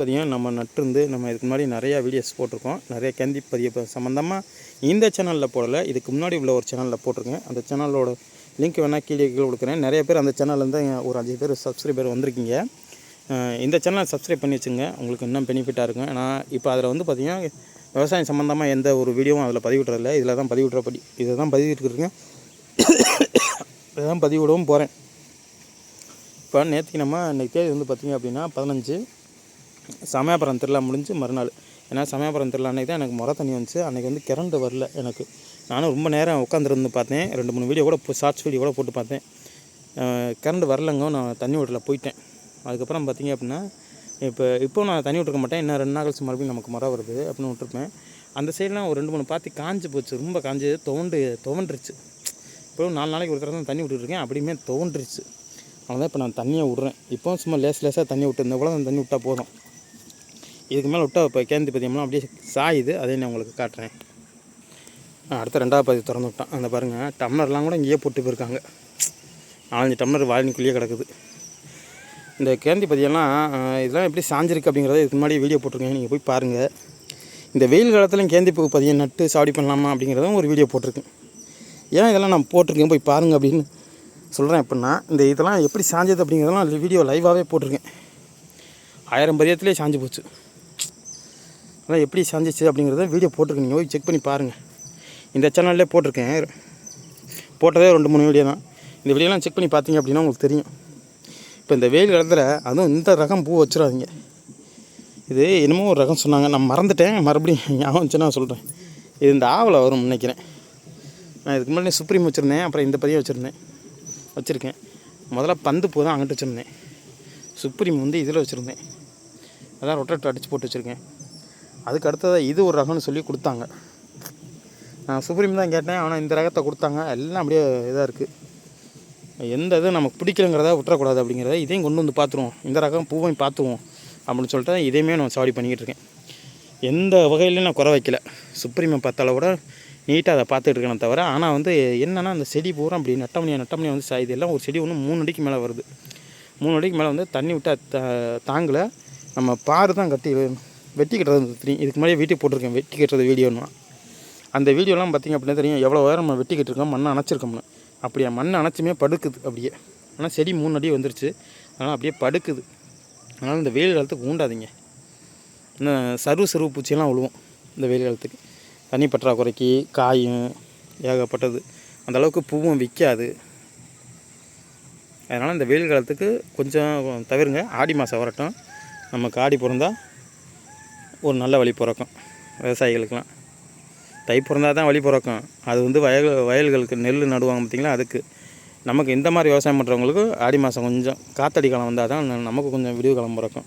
பதியம் நம்ம நட்டிருந்து நம்ம இதுக்கு முன்னாடி நிறையா வீடியோஸ் போட்டிருக்கோம். நிறைய கேந்தி பதிய சம்மந்தமாக இந்த சேனலில் போடலை. இதுக்கு முன்னாடி உள்ள ஒரு சேனலில் போட்டிருக்கேன். அந்த சேனலோட லிங்க் வேணால் கீழே கீழே கொடுக்குறேன். நிறைய பேர் அந்த சேனல்லேருந்து ஒரு அஞ்சு பேர் சப்ஸ்கிரைபர் வந்திருக்கீங்க. இந்த சேனலை சப்ஸ்கிரைப் பண்ணி வச்சுங்க. உங்களுக்கு இன்னும் பெனிஃபிட்டாக இருக்கும். நான் இப்போ அதில் வந்து பார்த்திங்கன்னா விவசாயம் சம்மந்தமாக எந்த ஒரு வீடியோவும் அதில் பதிவிட்றதில்ல இதில் தான் பதிவிட்டுறபடி இதை தான் பதிவிட்டுருக்கேன். இதை தான் பதிவிடவும் போகிறேன் இப்போ நேற்றுக்கு நம்ம இன்றைக்கி தேதி வந்து பார்த்திங்க அப்படின்னா பதினஞ்சு. சமயபுரம் திருவிழா முடிஞ்சு மறுநாள். ஏன்னா சமயபுரம் திருவிழா அன்றைக்கி தான் எனக்கு முறை தண்ணி வந்துச்சு. அன்றைக்கி வந்து கிரண்டு வரல எனக்கு. நானும் ரொம்ப நேரம் உட்காந்துருந்து பார்த்தேன். ரெண்டு மூணு வீடியோ கூட ஷார்ட்ஸ் வீடியோ கூட போட்டு பார்த்தேன். கரண்ட் வரலங்க நான் தண்ணி விடல போயிட்டேன். அதுக்கப்புறம் பார்த்தீங்க அப்படின்னா இப்போ இப்போ நான் தண்ணி விட்டுருக்க மாட்டேன். இன்னும் ரெண்டு நாள் கழிச்சு மறுபடியும் நமக்கு முறை வருது அப்படின்னு விட்டுருப்பேன். அந்த சைடெலாம் ஒரு ரெண்டு மூணு பார்த்து காஞ்சு போச்சு. ரொம்ப காஞ்சு துவண்டு துவண்டுருச்சு. இப்போ நாலு நாளைக்கு ஒரு தடவை தான் தண்ணி விட்டுருக்கேன் அப்படியுமே துவண்டுருச்சு. அதனால் இப்போ நான் தண்ணியை விட்றேன். இப்போ சும்மா லேஸ் லேசாக தண்ணி விட்டு இந்த கூட தண்ணி விட்டால் போதும். இதுக்கு மேலே விட்டால் இப்போ கேந்தி பதியம்லாம் அப்படியே சாயுது. அதே நான் உங்களுக்கு காட்டுறேன். அடுத்த ரெண்டாவது பதிவு திறந்து விட்டான். அந்த பாருங்கள் டம்ளர்லாம் கூட இங்கேயே போட்டு போயிருக்காங்க. நாலஞ்சு டம்ளர் வாலினிக்குள்ளேயே கிடக்குது. இந்த கேந்தி பதியெல்லாம் இதெல்லாம் எப்படி சாஞ்சிருக்கு அப்படிங்கிறத இதுக்கு முன்னாடி வீடியோ போட்டிருக்கேன். நீங்கள் போய் பாருங்கள் இந்த வெயில் காலத்துலையும் கேந்தி பூ பதியம் நட்டு சாவடி பண்ணலாமா அப்படிங்கிறதும் ஒரு வீடியோ போட்டிருக்கேன். ஏன் இதெல்லாம் நான் போட்டிருக்கேன்? போய் பாருங்கள் அப்படின்னு சொல்கிறேன் எப்படின்னா இந்த இதெல்லாம் எப்படி சாஞ்சது அப்படிங்கிறதெல்லாம் வீடியோ லைவாகவே போட்டிருக்கேன். ஆயிரம் பதியத்துலேயே சாஞ்சு போச்சு. அதான் எப்படி சாஞ்சிச்சு அப்படிங்கிறத வீடியோ போட்டிருக்கேன். நீங்கள் போய் செக் பண்ணி பாருங்கள் இந்த சேனல்லே போட்டிருக்கேன். போட்டதே ரெண்டு மூணு வீடியோ தான். இந்த வீடியோலாம் செக் பண்ணி பார்த்தீங்க அப்படின்னா உங்களுக்கு தெரியும். இப்போ இந்த வெயில் காலத்தில் அதுவும் இந்த ரகம் பூ வச்சிடாதீங்க. இது என்னமோ ஒரு ரகம் சொன்னாங்க. நான் மறந்துட்டேன். மறுபடியும் ஞாபகம் வந்துச்சு நான் சொல்கிறேன் இது இந்த ஆவலை வரும் நினைக்கிறேன். நான் இதுக்கு முன்னாடி சுப்ரீம் வச்சுருந்தேன். அப்புறம் இந்த பதியம் வச்சுருந்தேன். வச்சுருக்கேன். முதல்ல பந்து பூ தான் அங்கிட்டு வச்சுருந்தேன். சுப்ரீம் வந்து இதில் வச்சுருந்தேன். அதான் ரொட்டேட் அடித்து போட்டு வச்சுருக்கேன். அதுக்கு அடுத்ததாக இது ஒரு ரகம்னு சொல்லி கொடுத்தாங்க. நான் சுப்ரீம் தான் கேட்டேன் ஆனால் இந்த ரகத்தை கொடுத்தாங்க. எல்லாம் அப்படியே இதாக இருக்குது எந்த இது நமக்கு பிடிக்கலங்கிறத விட்டுறக்கூடாது அப்படிங்கிறத இதையும் கொண்டு வந்து பார்த்துருவோம் இந்த ரகம் பூவையும் பார்த்துருவோம் அப்படின்னு சொல்லிட்டு இதையுமே நான் சாடி பண்ணிக்கிட்டு இருக்கேன். எந்த வகையிலையும் நான் குறை வைக்கல. சுப்ரீமை பார்த்தால கூட நீட்டாக அதை பார்த்துட்டு இருக்கேனே தவிர ஆனால் வந்து என்னென்னா அந்த செடி பூரா அப்படி நட்டமணியாக நட்டமணியாக வந்து சாயுது. எல்லாம் ஒரு செடி ஒன்று மூணு அடிக்கு மேலே வருது. மூணு அடிக்கு மேலே வந்து தண்ணி விட்டால் த தாங்கலை. நம்ம பாரு தான் கட்டி வெட்டி கட்டுறது தெரியும். இதுக்கு முன்னாடியே வீட்டுக்கு போட்டிருக்கேன். வெட்டி கட்டுறது வீடியோன்னு அந்த வீடியோலாம் பார்த்திங்க அப்படின்னா தெரியும். எவ்வளோ உயரம் நம்ம வெட்டி கட்டிருக்கோம். மண்ணை அணைச்சிருக்கோம்னு அப்படியே மண்ணை அணைச்சுமே படுக்குது அப்படியே. ஆனால் செடி மூணு அடி வந்துருச்சு. அதனால் அப்படியே படுக்குது. அதனால் இந்த வெயில் காலத்துக்கு ஊண்டாதீங்க. இந்த சருவு சருவு பூச்சியெல்லாம் விழுவும் இந்த வெயில் காலத்துக்கு. தண்ணி பற்றாக்குறைக்கு காயும் ஏகப்பட்டது. அந்த அளவுக்கு பூவும் விற்காது. அதனால் இந்த வெயில் காலத்துக்கு கொஞ்சம் தவிருங்க. ஆடி மாதம் வரட்டும். நமக்கு ஆடி பிறந்தால் ஒரு நல்ல வழி பிறக்கும் விவசாயிகளுக்கெலாம் தை பிறந்தால் தான் வழி பிறக்கும். அது வந்து வயல் வயல்களுக்கு நெல் நடுவாங்க பார்த்திங்களா? அதுக்கு. நமக்கு இந்த மாதிரி விவசாயம் பண்ணுறவங்களுக்கு ஆடி மாதம் கொஞ்சம் காத்தடி காலம் வந்தால் தான் நமக்கு கொஞ்சம் விடிவு காலம் பிறக்கும்.